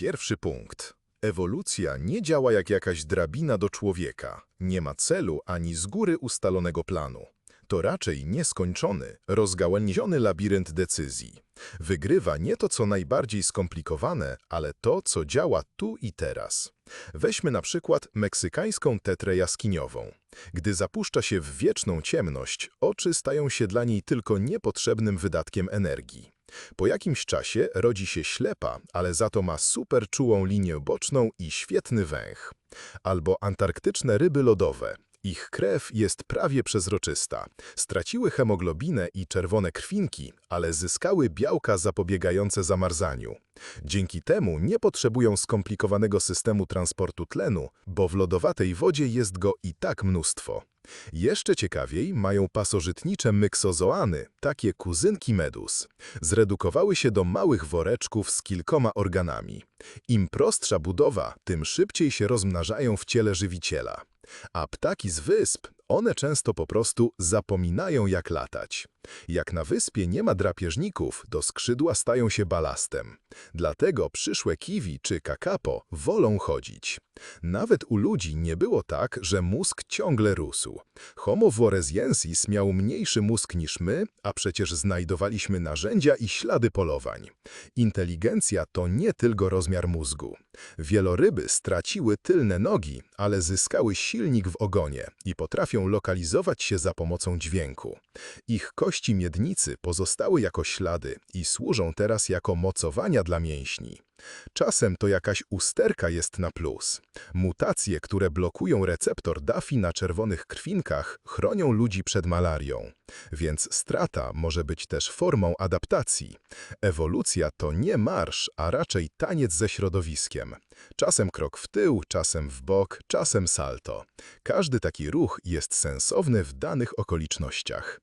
Pierwszy punkt. Ewolucja nie działa jak jakaś drabina do człowieka. Nie ma celu ani z góry ustalonego planu. To raczej nieskończony, rozgałęziony labirynt decyzji. Wygrywa nie to, co najbardziej skomplikowane, ale to, co działa tu i teraz. Weźmy na przykład meksykańską tetrę jaskiniową. Gdy zapuszcza się w wieczną ciemność, oczy stają się dla niej tylko niepotrzebnym wydatkiem energii. Po jakimś czasie rodzi się ślepa, ale za to ma super czułą linię boczną i świetny węch. Albo antarktyczne ryby lodowe. Ich krew jest prawie przezroczysta. Straciły hemoglobinę i czerwone krwinki, ale zyskały białka zapobiegające zamarzaniu. Dzięki temu nie potrzebują skomplikowanego systemu transportu tlenu, bo w lodowatej wodzie jest go i tak mnóstwo. Jeszcze ciekawiej mają pasożytnicze myksozoany, takie kuzynki medus. Zredukowały się do małych woreczków z kilkoma organami. Im prostsza budowa, tym szybciej się rozmnażają w ciele żywiciela. A ptaki z wysp, one często po prostu zapominają jak latać. Jak na wyspie nie ma drapieżników, to skrzydła stają się balastem. Dlatego przyszłe kiwi czy kakapo wolą chodzić. Nawet u ludzi nie było tak, że mózg ciągle rósł. Homo floresiensis miał mniejszy mózg niż my, a przecież znajdowaliśmy narzędzia i ślady polowań. Inteligencja to nie tylko rozmiar mózgu. Wieloryby straciły tylne nogi, ale zyskały silnik w ogonie i potrafią lokalizować się za pomocą dźwięku. Ich kości miednicy pozostały jako ślady i służą teraz jako mocowania dla mięśni. Czasem to jakaś usterka jest na plus. Mutacje, które blokują receptor DAFI na czerwonych krwinkach, chronią ludzi przed malarią. Więc strata może być też formą adaptacji. Ewolucja to nie marsz, a raczej taniec ze środowiskiem. Czasem krok w tył, czasem w bok, czasem salto. Każdy taki ruch jest sensowny w danych okolicznościach.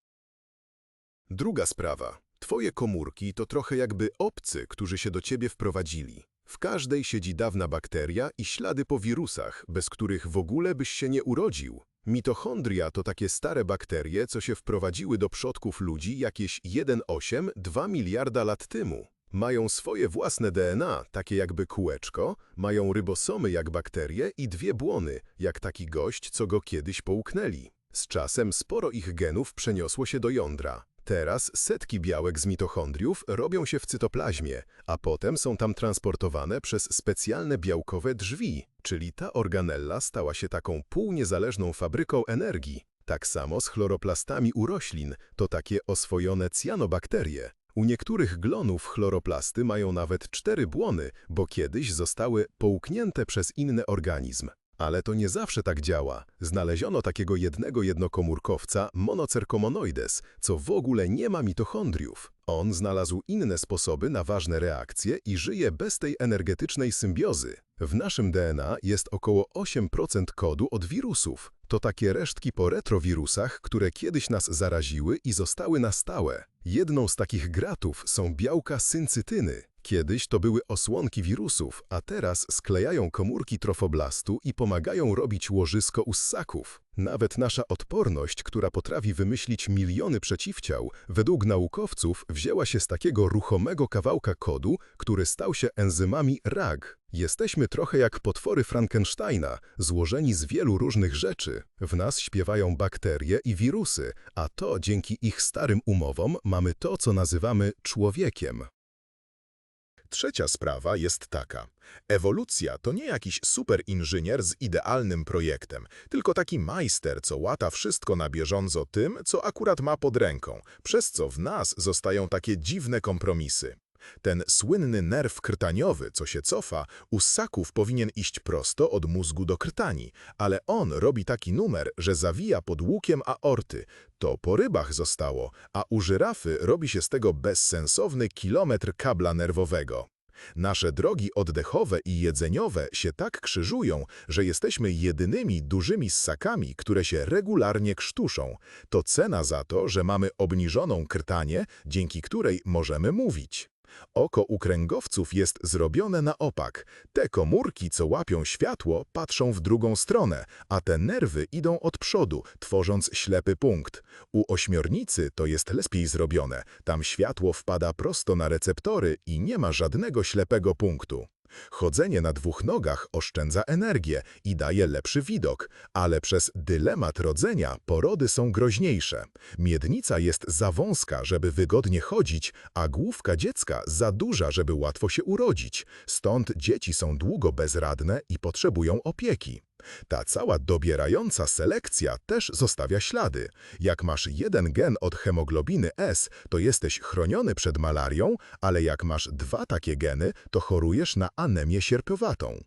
Druga sprawa. Twoje komórki to trochę jakby obcy, którzy się do ciebie wprowadzili. W każdej siedzi dawna bakteria i ślady po wirusach, bez których w ogóle byś się nie urodził. Mitochondria to takie stare bakterie, co się wprowadziły do przodków ludzi jakieś 1,8-2 miliarda lat temu. Mają swoje własne DNA, takie jakby kółeczko, mają rybosomy jak bakterie i dwie błony, jak taki gość, co go kiedyś połknęli. Z czasem sporo ich genów przeniosło się do jądra. Teraz setki białek z mitochondriów robią się w cytoplazmie, a potem są tam transportowane przez specjalne białkowe drzwi, czyli ta organella stała się taką półniezależną fabryką energii. Tak samo z chloroplastami u roślin, to takie oswojone cyanobakterie. U niektórych glonów chloroplasty mają nawet cztery błony, bo kiedyś zostały połknięte przez inny organizm. Ale to nie zawsze tak działa. Znaleziono takiego jednego jednokomórkowca, monocerkomonoides, co w ogóle nie ma mitochondriów. On znalazł inne sposoby na ważne reakcje i żyje bez tej energetycznej symbiozy. W naszym DNA jest około 8% kodu od wirusów. To takie resztki po retrowirusach, które kiedyś nas zaraziły i zostały na stałe. Jedną z takich gratów są białka syncytyny. Kiedyś to były osłonki wirusów, a teraz sklejają komórki trofoblastu i pomagają robić łożysko u ssaków. Nawet nasza odporność, która potrafi wymyślić miliony przeciwciał, według naukowców wzięła się z takiego ruchomego kawałka kodu, który stał się enzymami RAG. Jesteśmy trochę jak potwory Frankensteina, złożeni z wielu różnych rzeczy. W nas śpiewają bakterie i wirusy, a to dzięki ich starym umowom mamy to, co nazywamy człowiekiem. Trzecia sprawa jest taka. Ewolucja to nie jakiś superinżynier z idealnym projektem, tylko taki majster, co łata wszystko na bieżąco tym, co akurat ma pod ręką, przez co w nas zostają takie dziwne kompromisy. Ten słynny nerw krtaniowy, co się cofa, u ssaków powinien iść prosto od mózgu do krtani, ale on robi taki numer, że zawija pod łukiem aorty. To po rybach zostało, a u żyrafy robi się z tego bezsensowny kilometr kabla nerwowego. Nasze drogi oddechowe i jedzeniowe się tak krzyżują, że jesteśmy jedynymi dużymi ssakami, które się regularnie krztuszą. To cena za to, że mamy obniżoną krtanię, dzięki której możemy mówić. Oko u kręgowców jest zrobione na opak. Te komórki, co łapią światło, patrzą w drugą stronę, a te nerwy idą od przodu, tworząc ślepy punkt. U ośmiornicy to jest lepiej zrobione. Tam światło wpada prosto na receptory i nie ma żadnego ślepego punktu. Chodzenie na dwóch nogach oszczędza energię i daje lepszy widok, ale przez dylemat rodzenia porody są groźniejsze. Miednica jest za wąska, żeby wygodnie chodzić, a główka dziecka za duża, żeby łatwo się urodzić. Stąd dzieci są długo bezradne i potrzebują opieki. Ta cała dobierająca selekcja też zostawia ślady. Jak masz jeden gen od hemoglobiny S, to jesteś chroniony przed malarią, ale jak masz dwa takie geny, to chorujesz na anemię sierpiowatą.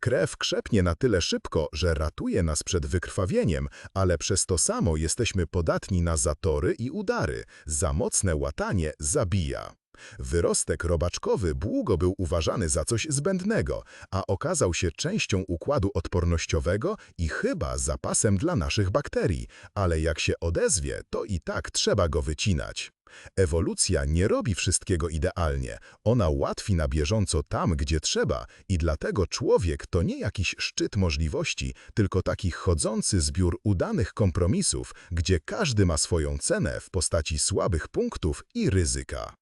Krew krzepnie na tyle szybko, że ratuje nas przed wykrwawieniem, ale przez to samo jesteśmy podatni na zatory i udary. Za mocne łatanie zabija. Wyrostek robaczkowy długo był uważany za coś zbędnego, a okazał się częścią układu odpornościowego i chyba zapasem dla naszych bakterii, ale jak się odezwie, to i tak trzeba go wycinać. Ewolucja nie robi wszystkiego idealnie, ona łatwi na bieżąco tam, gdzie trzeba i dlatego człowiek to nie jakiś szczyt możliwości, tylko taki chodzący zbiór udanych kompromisów, gdzie każdy ma swoją cenę w postaci słabych punktów i ryzyka.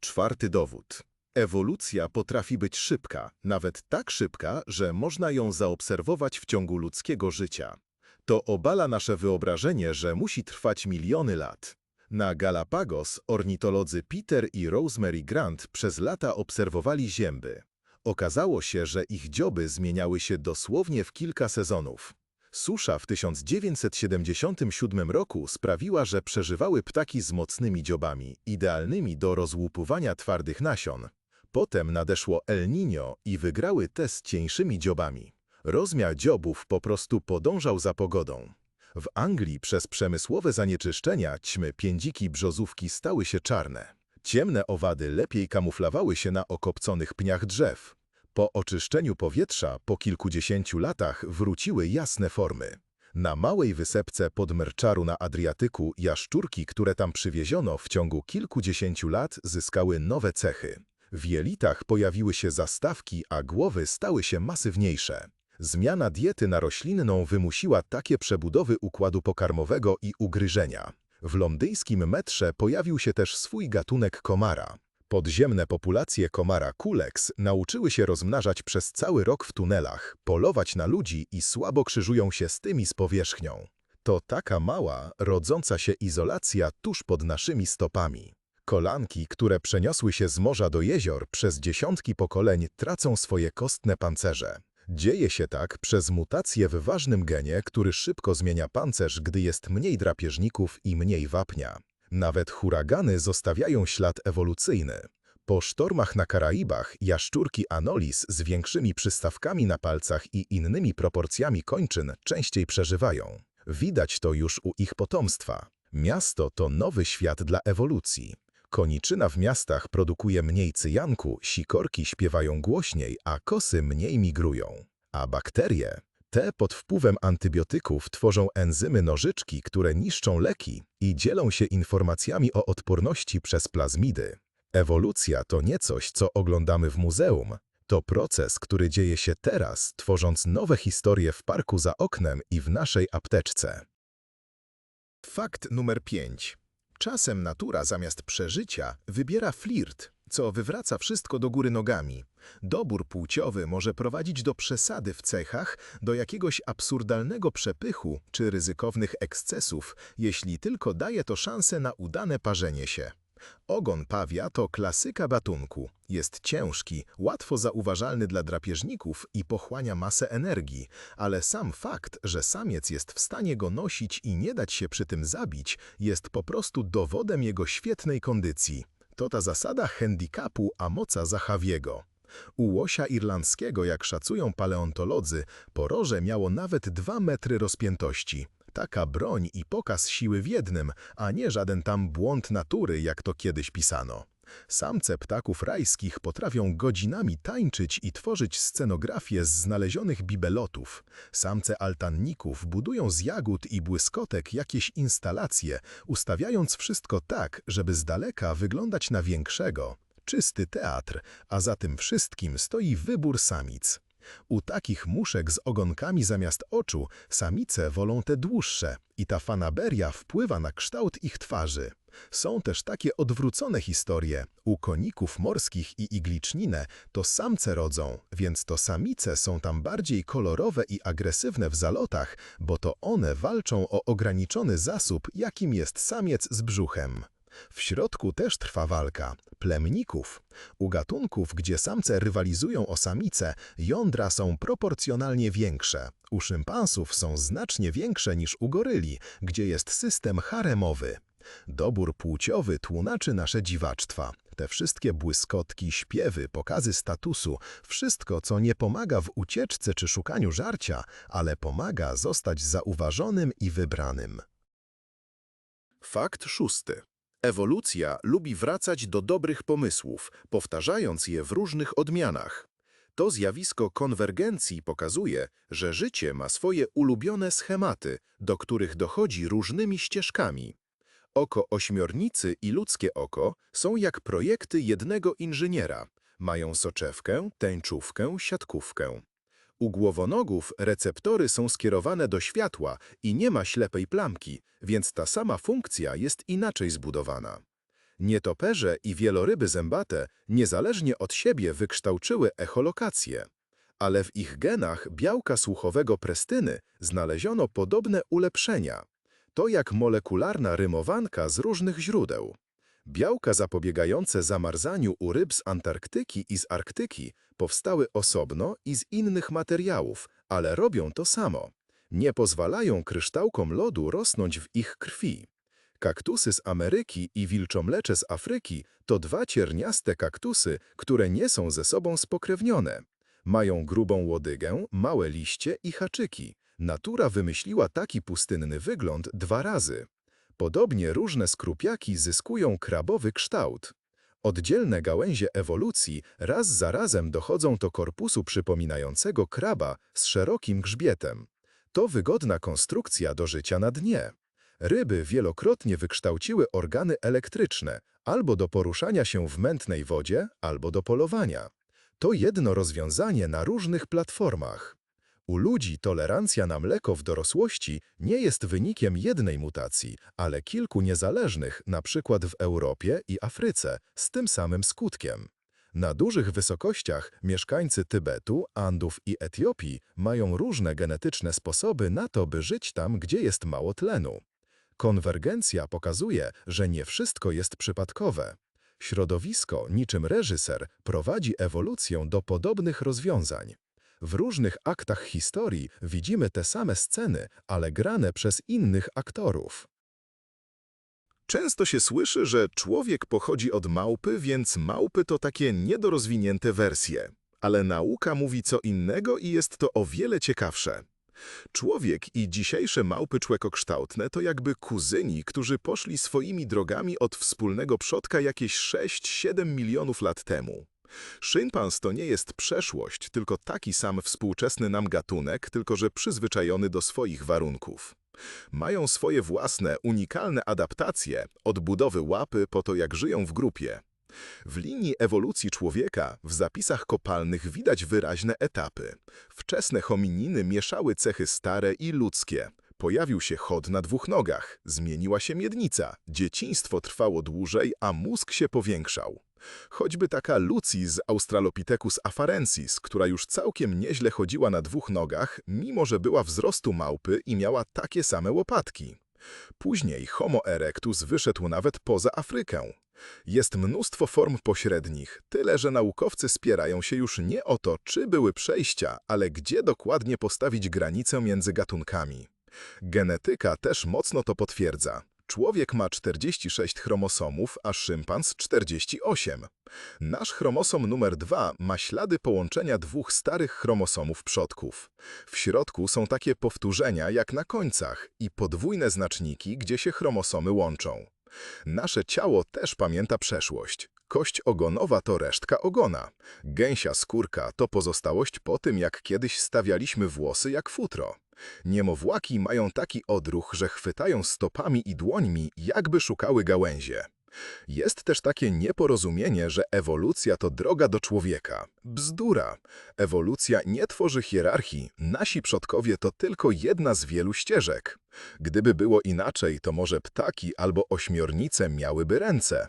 Czwarty dowód. Ewolucja potrafi być szybka, nawet tak szybka, że można ją zaobserwować w ciągu ludzkiego życia. To obala nasze wyobrażenie, że musi trwać miliony lat. Na Galapagos ornitolodzy Peter i Rosemary Grant przez lata obserwowali zięby. Okazało się, że ich dzioby zmieniały się dosłownie w kilka sezonów. Susza w 1977 roku sprawiła, że przeżywały ptaki z mocnymi dziobami, idealnymi do rozłupowania twardych nasion. Potem nadeszło El Niño i wygrały te z cieńszymi dziobami. Rozmiar dziobów po prostu podążał za pogodą. W Anglii przez przemysłowe zanieczyszczenia ćmy piędziki brzozówki stały się czarne. Ciemne owady lepiej kamuflowały się na okopconych pniach drzew. Po oczyszczeniu powietrza po kilkudziesięciu latach wróciły jasne formy. Na małej wysepce pod Merczaru na Adriatyku jaszczurki, które tam przywieziono w ciągu kilkudziesięciu lat zyskały nowe cechy. W jelitach pojawiły się zastawki, a głowy stały się masywniejsze. Zmiana diety na roślinną wymusiła takie przebudowy układu pokarmowego i ugryżenia. W londyńskim metrze pojawił się też swój gatunek komara. Podziemne populacje komara Kulex nauczyły się rozmnażać przez cały rok w tunelach, polować na ludzi i słabo krzyżują się z tymi z powierzchnią. To taka mała, rodząca się izolacja tuż pod naszymi stopami. Kolanki, które przeniosły się z morza do jezior przez dziesiątki pokoleń tracą swoje kostne pancerze. Dzieje się tak przez mutację w ważnym genie, który szybko zmienia pancerz, gdy jest mniej drapieżników i mniej wapnia. Nawet huragany zostawiają ślad ewolucyjny. Po sztormach na Karaibach jaszczurki Anolis z większymi przystawkami na palcach i innymi proporcjami kończyn częściej przeżywają. Widać to już u ich potomstwa. Miasto to nowy świat dla ewolucji. Koniczyna w miastach produkuje mniej cyjanku, sikorki śpiewają głośniej, a kosy mniej migrują. A bakterie te pod wpływem antybiotyków tworzą enzymy nożyczki, które niszczą leki i dzielą się informacjami o odporności przez plazmidy. Ewolucja to nie coś, co oglądamy w muzeum. To proces, który dzieje się teraz, tworząc nowe historie w parku za oknem i w naszej apteczce. Fakt numer 5. Czasem natura zamiast przeżycia wybiera flirt, co wywraca wszystko do góry nogami. Dobór płciowy może prowadzić do przesady w cechach, do jakiegoś absurdalnego przepychu czy ryzykownych ekscesów, jeśli tylko daje to szansę na udane parzenie się. Ogon pawia to klasyka batunku. Jest ciężki, łatwo zauważalny dla drapieżników i pochłania masę energii, ale sam fakt, że samiec jest w stanie go nosić i nie dać się przy tym zabić, jest po prostu dowodem jego świetnej kondycji. To ta zasada handicapu Amoca Zachawiego. U łosia irlandzkiego, jak szacują paleontolodzy, poroże miało nawet dwa metry rozpiętości. Taka broń i pokaz siły w jednym, a nie żaden tam błąd natury, jak to kiedyś pisano. Samce ptaków rajskich potrafią godzinami tańczyć i tworzyć scenografię z znalezionych bibelotów. Samce altanników budują z jagód i błyskotek jakieś instalacje, ustawiając wszystko tak, żeby z daleka wyglądać na większego. Czysty teatr, a za tym wszystkim stoi wybór samic. U takich muszek z ogonkami zamiast oczu samice wolą te dłuższe i ta fanaberia wpływa na kształt ich twarzy. Są też takie odwrócone historie. U koników morskich i iglicznine to samce rodzą, więc to samice są tam bardziej kolorowe i agresywne w zalotach, bo to one walczą o ograniczony zasób, jakim jest samiec z brzuchem. W środku też trwa walka plemników. U gatunków, gdzie samce rywalizują o samice, jądra są proporcjonalnie większe. U szympansów są znacznie większe niż u goryli, gdzie jest system haremowy. Dobór płciowy tłumaczy nasze dziwacztwa. Te wszystkie błyskotki, śpiewy, pokazy statusu, wszystko, co nie pomaga w ucieczce czy szukaniu żarcia, ale pomaga zostać zauważonym i wybranym. Fakt szósty. Ewolucja lubi wracać do dobrych pomysłów, powtarzając je w różnych odmianach. To zjawisko konwergencji pokazuje, że życie ma swoje ulubione schematy, do których dochodzi różnymi ścieżkami. Oko ośmiornicy i ludzkie oko są jak projekty jednego inżyniera. Mają soczewkę, tęczówkę, siatkówkę. U głowonogów receptory są skierowane do światła i nie ma ślepej plamki, więc ta sama funkcja jest inaczej zbudowana. Nietoperze i wieloryby zębate niezależnie od siebie wykształciły echolokację, ale w ich genach białka słuchowego prestyny znaleziono podobne ulepszenia. To jak molekularna rymowanka z różnych źródeł. Białka zapobiegające zamarzaniu u ryb z Antarktyki i z Arktyki powstały osobno i z innych materiałów, ale robią to samo. Nie pozwalają kryształkom lodu rosnąć w ich krwi. Kaktusy z Ameryki i wilczomlecze z Afryki to dwa cierniaste kaktusy, które nie są ze sobą spokrewnione. Mają grubą łodygę, małe liście i haczyki. Natura wymyśliła taki pustynny wygląd dwa razy. Podobnie różne skrupiaki zyskują krabowy kształt. Oddzielne gałęzie ewolucji raz za razem dochodzą do korpusu przypominającego kraba z szerokim grzbietem. To wygodna konstrukcja do życia na dnie. Ryby wielokrotnie wykształciły organy elektryczne albo do poruszania się w mętnej wodzie, albo do polowania. To jedno rozwiązanie na różnych platformach. U ludzi tolerancja na mleko w dorosłości nie jest wynikiem jednej mutacji, ale kilku niezależnych, przykład w Europie i Afryce, z tym samym skutkiem. Na dużych wysokościach mieszkańcy Tybetu, Andów i Etiopii mają różne genetyczne sposoby na to, by żyć tam, gdzie jest mało tlenu. Konwergencja pokazuje, że nie wszystko jest przypadkowe. Środowisko, niczym reżyser, prowadzi ewolucję do podobnych rozwiązań. W różnych aktach historii widzimy te same sceny, ale grane przez innych aktorów. Często się słyszy, że człowiek pochodzi od małpy, więc małpy to takie niedorozwinięte wersje. Ale nauka mówi co innego i jest to o wiele ciekawsze. Człowiek i dzisiejsze małpy człekokształtne to jakby kuzyni, którzy poszli swoimi drogami od wspólnego przodka jakieś 6-7 milionów lat temu. Szympans to nie jest przeszłość, tylko taki sam współczesny nam gatunek, tylko że przyzwyczajony do swoich warunków. Mają swoje własne, unikalne adaptacje, odbudowy łapy po to, jak żyją w grupie. W linii ewolucji człowieka w zapisach kopalnych widać wyraźne etapy. Wczesne homininy mieszały cechy stare i ludzkie. Pojawił się chod na dwóch nogach, zmieniła się miednica, dzieciństwo trwało dłużej, a mózg się powiększał. Choćby taka Lucy z Australopithecus afarensis, która już całkiem nieźle chodziła na dwóch nogach, mimo że była wzrostu małpy i miała takie same łopatki. Później Homo erectus wyszedł nawet poza Afrykę. Jest mnóstwo form pośrednich, tyle że naukowcy spierają się już nie o to, czy były przejścia, ale gdzie dokładnie postawić granicę między gatunkami. Genetyka też mocno to potwierdza. Człowiek ma 46 chromosomów, a szympans 48. Nasz chromosom numer 2 ma ślady połączenia dwóch starych chromosomów przodków. W środku są takie powtórzenia jak na końcach i podwójne znaczniki, gdzie się chromosomy łączą. Nasze ciało też pamięta przeszłość. Kość ogonowa to resztka ogona. Gęsia skórka to pozostałość po tym, jak kiedyś stawialiśmy włosy jak futro. Niemowłaki mają taki odruch, że chwytają stopami i dłońmi, jakby szukały gałęzie. Jest też takie nieporozumienie, że ewolucja to droga do człowieka. Bzdura. Ewolucja nie tworzy hierarchii. Nasi przodkowie to tylko jedna z wielu ścieżek. Gdyby było inaczej, to może ptaki albo ośmiornice miałyby ręce.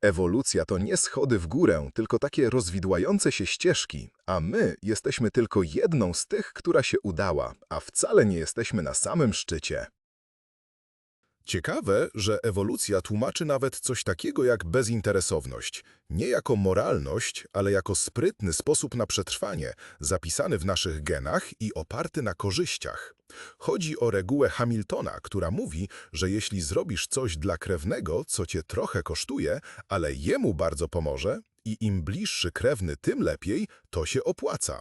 Ewolucja to nie schody w górę, tylko takie rozwidłające się ścieżki, a my jesteśmy tylko jedną z tych, która się udała, a wcale nie jesteśmy na samym szczycie. Ciekawe, że ewolucja tłumaczy nawet coś takiego jak bezinteresowność. Nie jako moralność, ale jako sprytny sposób na przetrwanie, zapisany w naszych genach i oparty na korzyściach. Chodzi o regułę Hamiltona, która mówi, że jeśli zrobisz coś dla krewnego, co cię trochę kosztuje, ale jemu bardzo pomoże, i im bliższy krewny, tym lepiej, to się opłaca.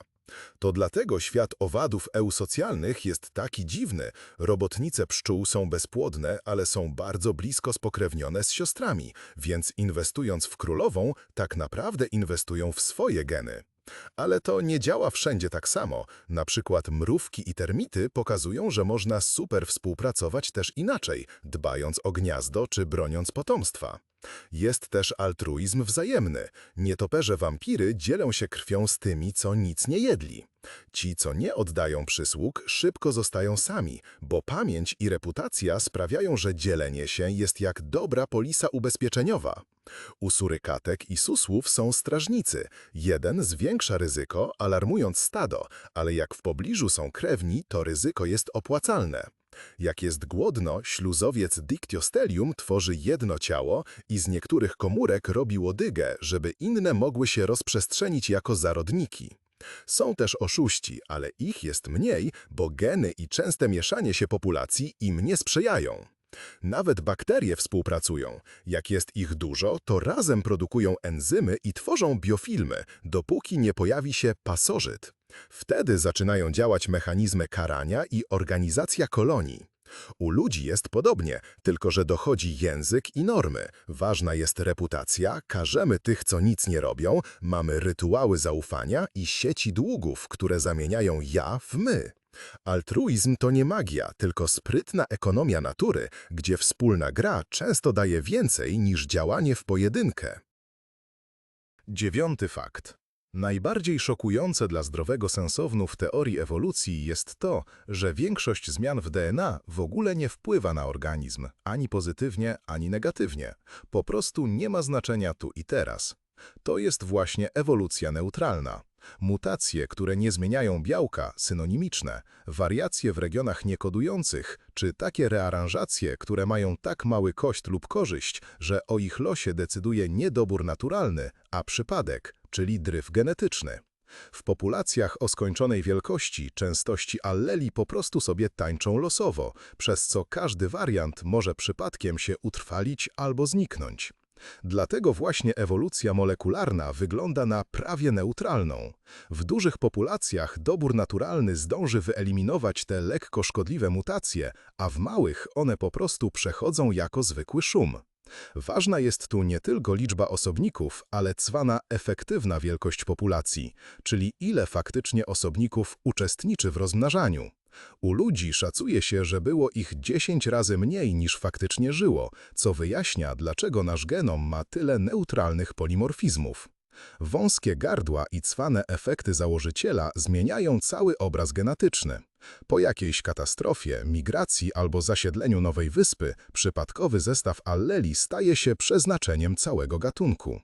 To dlatego świat owadów eusocjalnych jest taki dziwny. Robotnice pszczół są bezpłodne, ale są bardzo blisko spokrewnione z siostrami, więc inwestując w królową, tak naprawdę inwestują w swoje geny. Ale to nie działa wszędzie tak samo. Na przykład mrówki i termity pokazują, że można super współpracować też inaczej, dbając o gniazdo czy broniąc potomstwa. Jest też altruizm wzajemny. Nietoperze wampiry dzielą się krwią z tymi, co nic nie jedli. Ci, co nie oddają przysług, szybko zostają sami, bo pamięć i reputacja sprawiają, że dzielenie się jest jak dobra polisa ubezpieczeniowa. U surykatek i susłów są strażnicy. Jeden zwiększa ryzyko, alarmując stado, ale jak w pobliżu są krewni, to ryzyko jest opłacalne. Jak jest głodno, śluzowiec dictyostelium tworzy jedno ciało i z niektórych komórek robi łodygę, żeby inne mogły się rozprzestrzenić jako zarodniki. Są też oszuści, ale ich jest mniej, bo geny i częste mieszanie się populacji im nie sprzyjają. Nawet bakterie współpracują. Jak jest ich dużo, to razem produkują enzymy i tworzą biofilmy, dopóki nie pojawi się pasożyt. Wtedy zaczynają działać mechanizmy karania i organizacja kolonii. U ludzi jest podobnie, tylko że dochodzi język i normy. Ważna jest reputacja, karzemy tych, co nic nie robią, mamy rytuały zaufania i sieci długów, które zamieniają ja w my. Altruizm to nie magia, tylko sprytna ekonomia natury, gdzie wspólna gra często daje więcej niż działanie w pojedynkę. Dziewiąty fakt. Najbardziej szokujące dla zdrowego sensownu w teorii ewolucji jest to, że większość zmian w DNA w ogóle nie wpływa na organizm, ani pozytywnie, ani negatywnie. Po prostu nie ma znaczenia tu i teraz. To jest właśnie ewolucja neutralna. Mutacje, które nie zmieniają białka, synonimiczne, wariacje w regionach niekodujących, czy takie rearanżacje, które mają tak mały kość lub korzyść, że o ich losie decyduje nie dobór naturalny, a przypadek, czyli dryf genetyczny. W populacjach o skończonej wielkości częstości alleli po prostu sobie tańczą losowo, przez co każdy wariant może przypadkiem się utrwalić albo zniknąć. Dlatego właśnie ewolucja molekularna wygląda na prawie neutralną. W dużych populacjach dobór naturalny zdąży wyeliminować te lekko szkodliwe mutacje, a w małych one po prostu przechodzą jako zwykły szum. Ważna jest tu nie tylko liczba osobników, ale cwana efektywna wielkość populacji, czyli ile faktycznie osobników uczestniczy w rozmnażaniu. U ludzi szacuje się, że było ich 10 razy mniej niż faktycznie żyło, co wyjaśnia, dlaczego nasz genom ma tyle neutralnych polimorfizmów. Wąskie gardła i cwane efekty założyciela zmieniają cały obraz genetyczny. Po jakiejś katastrofie, migracji albo zasiedleniu nowej wyspy, przypadkowy zestaw alleli staje się przeznaczeniem całego gatunku.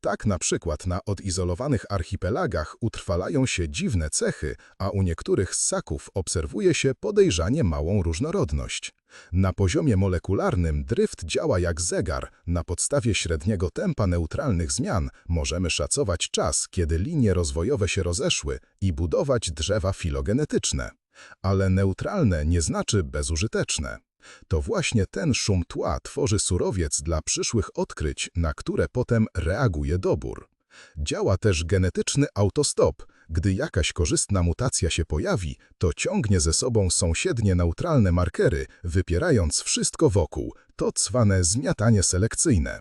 Tak na przykład na odizolowanych archipelagach utrwalają się dziwne cechy, a u niektórych ssaków obserwuje się podejrzanie małą różnorodność. Na poziomie molekularnym dryft działa jak zegar. Na podstawie średniego tempa neutralnych zmian możemy szacować czas, kiedy linie rozwojowe się rozeszły i budować drzewa filogenetyczne. Ale neutralne nie znaczy bezużyteczne. To właśnie ten szum tła tworzy surowiec dla przyszłych odkryć, na które potem reaguje dobór. Działa też genetyczny autostop. Gdy jakaś korzystna mutacja się pojawi, to ciągnie ze sobą sąsiednie neutralne markery, wypierając wszystko wokół. To cwane zmiatanie selekcyjne.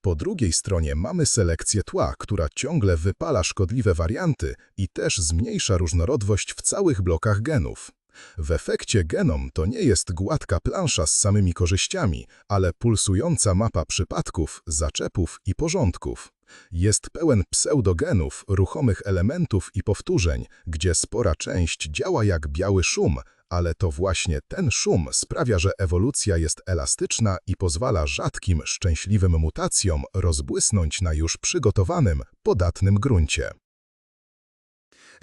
Po drugiej stronie mamy selekcję tła, która ciągle wypala szkodliwe warianty i też zmniejsza różnorodność w całych blokach genów. W efekcie genom to nie jest gładka plansza z samymi korzyściami, ale pulsująca mapa przypadków, zaczepów i porządków. Jest pełen pseudogenów, ruchomych elementów i powtórzeń, gdzie spora część działa jak biały szum, ale to właśnie ten szum sprawia, że ewolucja jest elastyczna i pozwala rzadkim, szczęśliwym mutacjom rozbłysnąć na już przygotowanym, podatnym gruncie.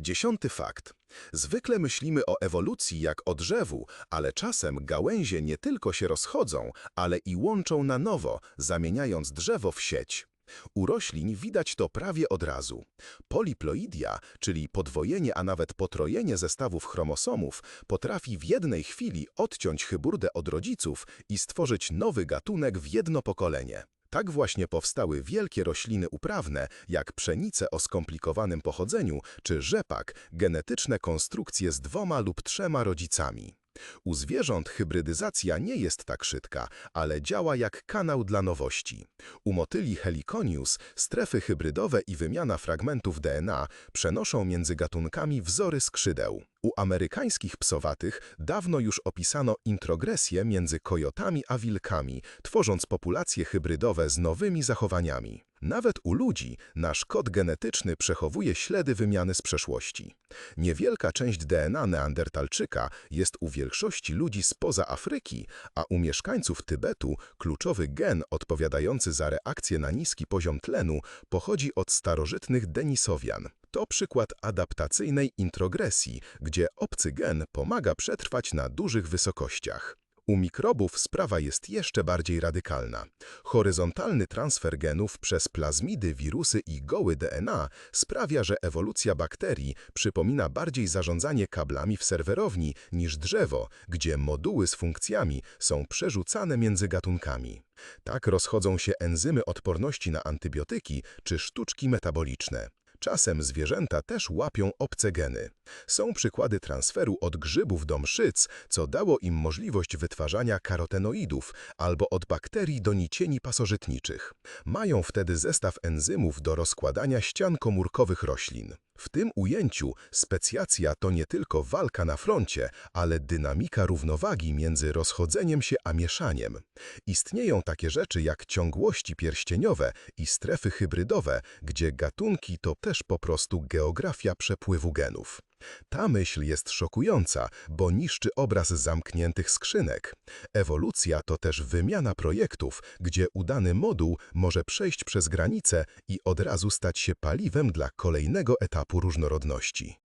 Dziesiąty fakt. Zwykle myślimy o ewolucji jak o drzewu, ale czasem gałęzie nie tylko się rozchodzą, ale i łączą na nowo, zamieniając drzewo w sieć. U roślin widać to prawie od razu. Poliploidia, czyli podwojenie, a nawet potrojenie zestawów chromosomów, potrafi w jednej chwili odciąć hyburdę od rodziców i stworzyć nowy gatunek w jedno pokolenie. Tak właśnie powstały wielkie rośliny uprawne, jak pszenice o skomplikowanym pochodzeniu, czy rzepak, genetyczne konstrukcje z dwoma lub trzema rodzicami. U zwierząt hybrydyzacja nie jest tak szybka, ale działa jak kanał dla nowości. U motyli Heliconius strefy hybrydowe i wymiana fragmentów DNA przenoszą między gatunkami wzory skrzydeł. U amerykańskich psowatych dawno już opisano introgresję między kojotami a wilkami, tworząc populacje hybrydowe z nowymi zachowaniami. Nawet u ludzi nasz kod genetyczny przechowuje ślady wymiany z przeszłości. Niewielka część DNA neandertalczyka jest u większości ludzi spoza Afryki, a u mieszkańców Tybetu kluczowy gen odpowiadający za reakcję na niski poziom tlenu pochodzi od starożytnych Denisowian. To przykład adaptacyjnej introgresji, gdzie obcy gen pomaga przetrwać na dużych wysokościach. U mikrobów sprawa jest jeszcze bardziej radykalna. Horyzontalny transfer genów przez plazmidy, wirusy i goły DNA sprawia, że ewolucja bakterii przypomina bardziej zarządzanie kablami w serwerowni niż drzewo, gdzie moduły z funkcjami są przerzucane między gatunkami. Tak rozchodzą się enzymy odporności na antybiotyki czy sztuczki metaboliczne. Czasem zwierzęta też łapią obce geny. Są przykłady transferu od grzybów do mszyc, co dało im możliwość wytwarzania karotenoidów, albo od bakterii do nicieni pasożytniczych. Mają wtedy zestaw enzymów do rozkładania ścian komórkowych roślin. W tym ujęciu specjacja to nie tylko walka na froncie, ale dynamika równowagi między rozchodzeniem się a mieszaniem. Istnieją takie rzeczy jak ciągłości pierścieniowe i strefy hybrydowe, gdzie gatunki to też po prostu geografia przepływu genów. Ta myśl jest szokująca, bo niszczy obraz zamkniętych skrzynek. Ewolucja to też wymiana projektów, gdzie udany moduł może przejść przez granicę i od razu stać się paliwem dla kolejnego etapu różnorodności.